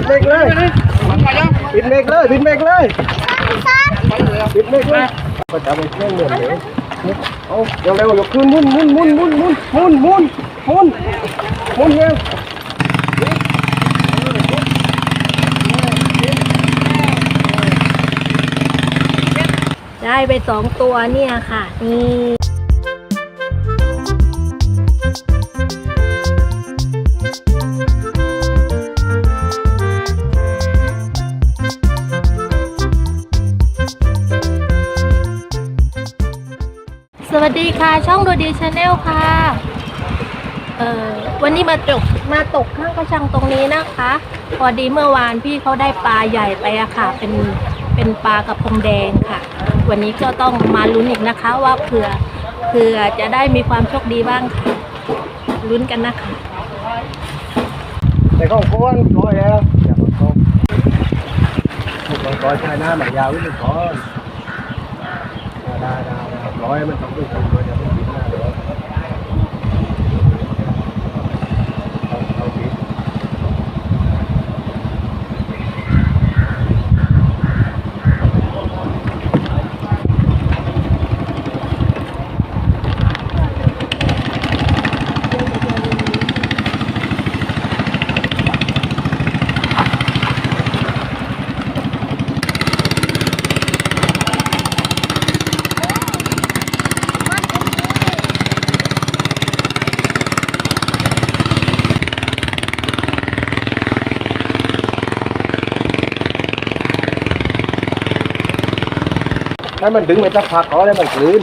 ปิดเบรกเลยปิดเบรกเลยปิดเบรกเลยปิดเบรกเลยก็จะไปเครื่องเมือนเดี๋ยวเอาเดี๋ยวเร็วยกขึ้นมุนมุนมุนมุนมุนมุนมุนมุนมุนเร็วได้ไปสองตัวเนี่ยค่ะนี่ ค่ะช่องดูดีชาแนลค่ะเออวันนี้มาตกมาตกข้างกระชังตรงนี้นะคะ พอดีเมื่อวานพี่เขาได้ปลาใหญ่ไปอะค่ะ เป็นเป็นปลากระพงแดงค่ะ วันนี้ก็ต้องมาลุ้นอีกนะคะว่าเผื่อเผื่อจะได้มีความโชคดีบ้างค่ะลุ้นกันนะคะแต่ก็ก้อนก้อยแล้วอย่ามาก้อนก้อยชายหน้าหมายยาวนิดนึงก้อนได้ได้ร้อยมันต้องดูคนเลยจะไม่ปิดหน้า Rồi mình không được ให้มันดึงไปสักพักก่อนให้มันกลืน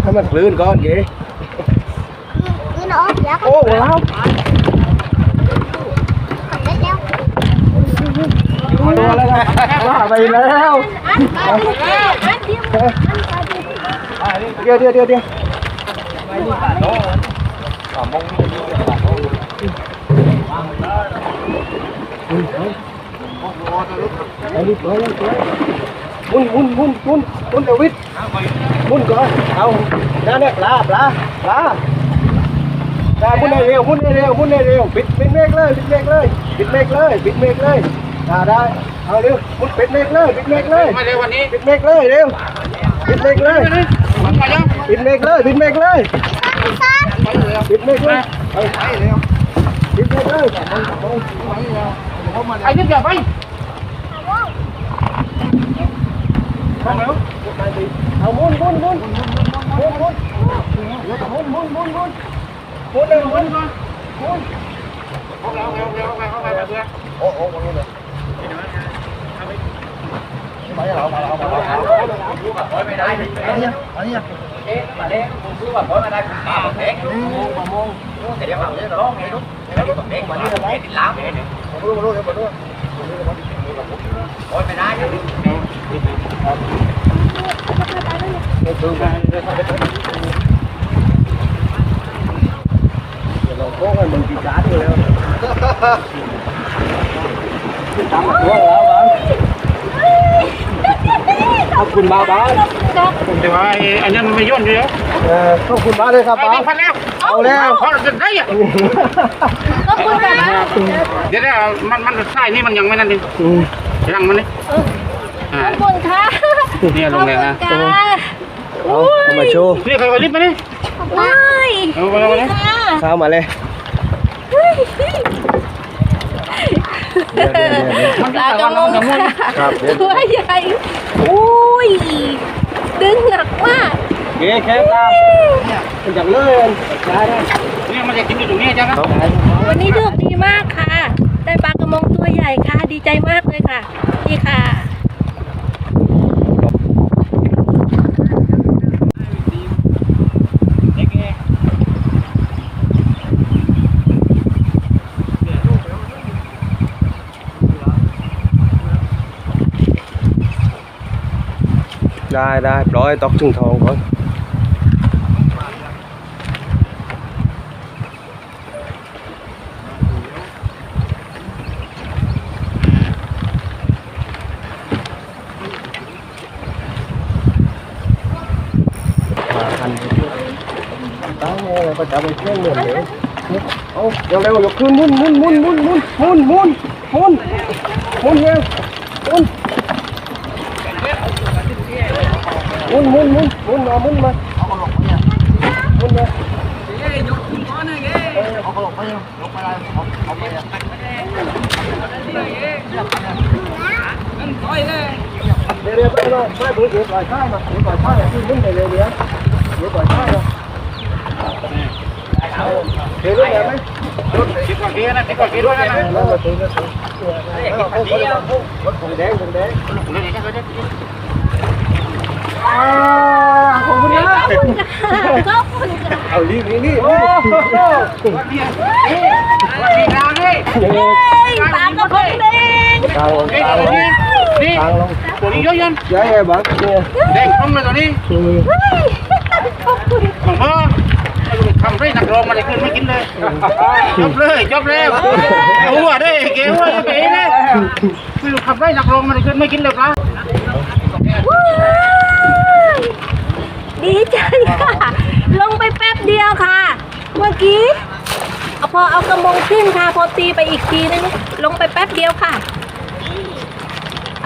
ให้มันกลืนก่อนเก๋นี่เนาะเดี๋ยวโอ้ว้าวขับได้แล้วตัวแล้วนะว่าไปแล้วเดี๋ยวเดี๋ยวเดี๋ยวเดี๋ยวเอาดิเอาดิ มุนมุนมุนมุนมุนเดวิดมุนก่อนเอานั่นเนี่ยปลาปลาปลาได้มุนได้เร็วมุนได้เร็วมุนได้เร็วปิดปิดเมฆเลยปิดเมฆเลยปิดเมฆเลยปิดเมฆเลยได้ได้เอาเร็วมุนปิดเมฆเลยปิดเมฆเลยมาเร็ววันนี้ปิดเมฆเลยเร็วปิดเมฆเลยมันมายังปิดเมฆเลยปิดเมฆเลยปิดเมฆเลยไปเร็วปิดเมฆเลยไอ้นี่เดี๋ยวไป เอามุนมุนมุนมุนมุนมุนมุนมุนมุนมุนมุนเลยมุนมุนเข้าแล้วเข้าแล้วเขอบคุณมาบ้านผมจะว่าไอ้อันนั้มันไม่ย่นอยู่แล้วเอขอบคุณมากเลยครับไอ้านี่แล้วเอาแล้วเขาจะได้อะขอบคุณมาเดี๋ยวเดี๋ยวมันมันใส่นี่มันยังไม่นั่นดิอืมรังมันนี่ คุณค่ะเนี่ยลงแรงนะขอบคุณค่ะเอาเอามาโชว์นี่ใครมาลิฟต์มานี่ว้ายเอาไปเอาไปเลยค่ะเข้ามาเลยมันปลากระมงค่ะครับเดี๋ยวตัวใหญ่อุ้ย ดึงหนักมากเก๋แค่ตามเป็นอย่างเลยได้ได้นี่มันจะกินอยู่ตรงนี้ใช่ไหมวันนี้โชคดีมากค่ะ ได้ปลากระมงตัวใหญ่ค่ะ ดีใจมากเลยค่ะนี่ค่ะ ได้ได้ร้อยตอกจึงทองก่อนมาพันตั้งไงก็จะไปเครื่องเหมือนเดิมเอาเร็วเร็วยกขึ้นมุนมุนมุนมุนมุนมุนมุนมุนมุนเร็วมุน muốn muốn muốn muốn nó muốn mà. Ông lột bao nhiêu? Mun mà. Ê, nhốt con này ghê. Ông lột bao nhiêu? Lột bao nhiêu? Ông ông bao nhiêu? Ăn coi đây. Để để bây giờ mai bữa rửa vòi sai mà rửa vòi sai là cứ mun này rồi đi á. Rửa vòi sai rồi. Thế lúc này mấy? Chỉ còn kia nè, chỉ còn kia thôi nè. Nó là thứ nó thứ. Cái gì? Con đen, con đen. Đó. อ่าขอบคุณนะขอบคุณค่ะขอบคุณค่ะเอารีบนี่นี่โอ้โหวันนี้วันนี้ทางนี่ตามกับคนเด้งตามลงตามลงนี่ตัวนี้เยอะยันเยอะแยะบ้างเด้งทำมาตัวนี้ขอบคุณค่ะทำไรนักรองมาเลยขึ้นไม่กินเลยจบเลยจบเลยหัวได้เก๋หัวเก๋เลยคือทำไรนักรองมาเลยขึ้นไม่กินเลยปลา ดีใจค่ะ ลงไปแป๊บเดียวค่ะ เมื่อกี้เอาพอเอากระมงขึ้นค่ะ พอตีไปอีกทีนึงลงไปแป๊บเดียวค่ะ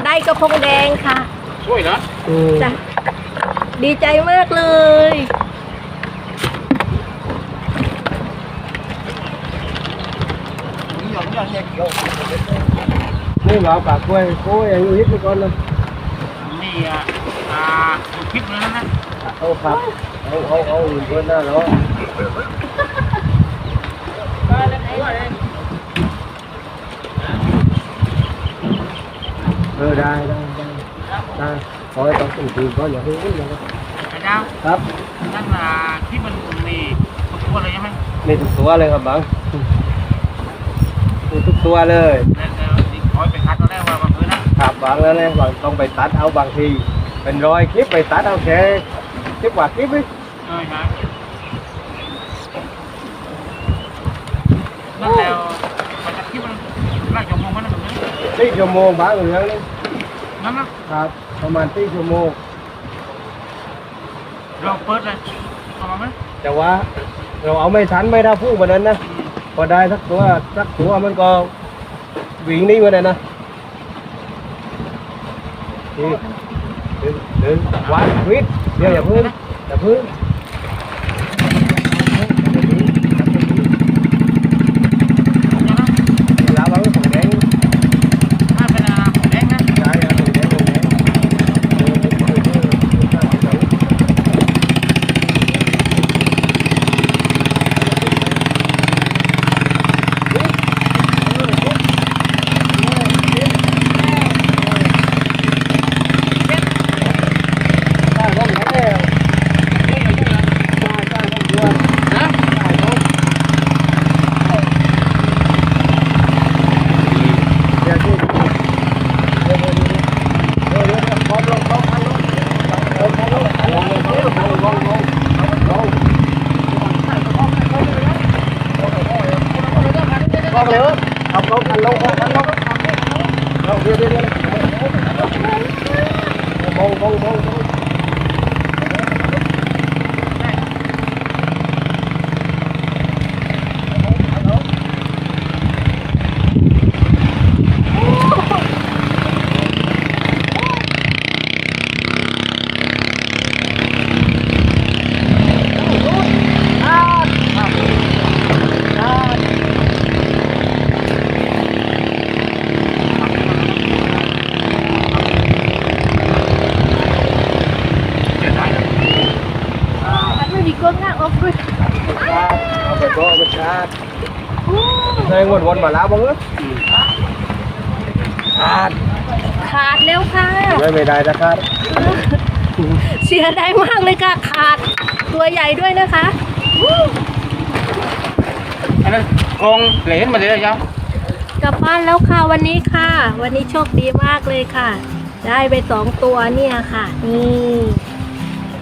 ได้กระพงแดงค่ะ ช่วยนะอืมจ้ะดีใจมากเลยนี่หมาปากกล้วยโอ้ยอย่างนี้ไปก่อนนะนี่อะ อ่าคลิปนั้นนะเอาครับเอาเอาเอาอยู่บนหน้าแล้วเออได้ได้ได้ได้ขอให้ต้องตื่นตื่นก็อย่าเพิ่งอย่าเพิ่งอาจารย์ครับนั่นอะที่มันมีทุกตัวเลยใช่ไหมมีทุกตัวเลยครับบังมีทุกตัวเลยแล้วคอไปคัดตอนแรกว่าบางคืนนะครับบางแล้วเนี่ยบางต้องไปตัดเอาบางที mình rồi kiếp về tả đâu sẽ kiếp quà kiếp đi rồi hả? Nó theo mà chắc kiếp nó. Dùng mồm nó tí dùng mồm bả người hơn đi. Nó nó à còn mình tí dùng mồm rồi bớt lên. Còn mấy chào quá. Rồi ông ấy sẵn mấy đau phú mình anh á còn đây thắt của thắt của ông anh con viện đi bên này nè. ดึงวัดวิทย์เดี๋ยวอย่าพึ่งอย่าพึ่ง oh, oh. วนวนมาแล้วบ้างเหรอขาดขาดแล้วค่ะ ไม่ไม่ได้นะครับ เสียดายมากเลยค่ะขาดตัวใหญ่ด้วยนะคะอันนั้นกองเหลนมาเลยเจ้ากลับบ้านแล้วค่ะวันนี้ค่ะ วันนี้โชคดีมากเลยค่ะ ได้ไปสองตัวเนี่ยค่ะ นี่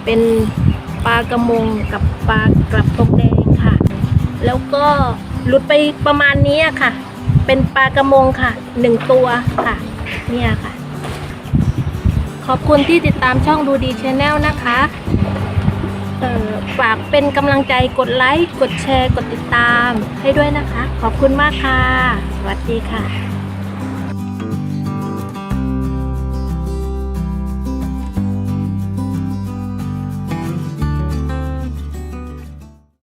เป็นปลากระมงกับปลากระพงแดงค่ะ แล้วก็ หลุดไปประมาณนี้ค่ะ เป็นปลากระมงค่ะหนึ่งตัวค่ะ เนี่ยค่ะ ขอบคุณที่ติดตามช่องดูดีชแนลนะคะเอ่อฝากเป็นกำลังใจกดไลค์ กดแชร์ กดติดตามให้ด้วยนะคะ ขอบคุณมากค่ะ สวัสดีค่ะ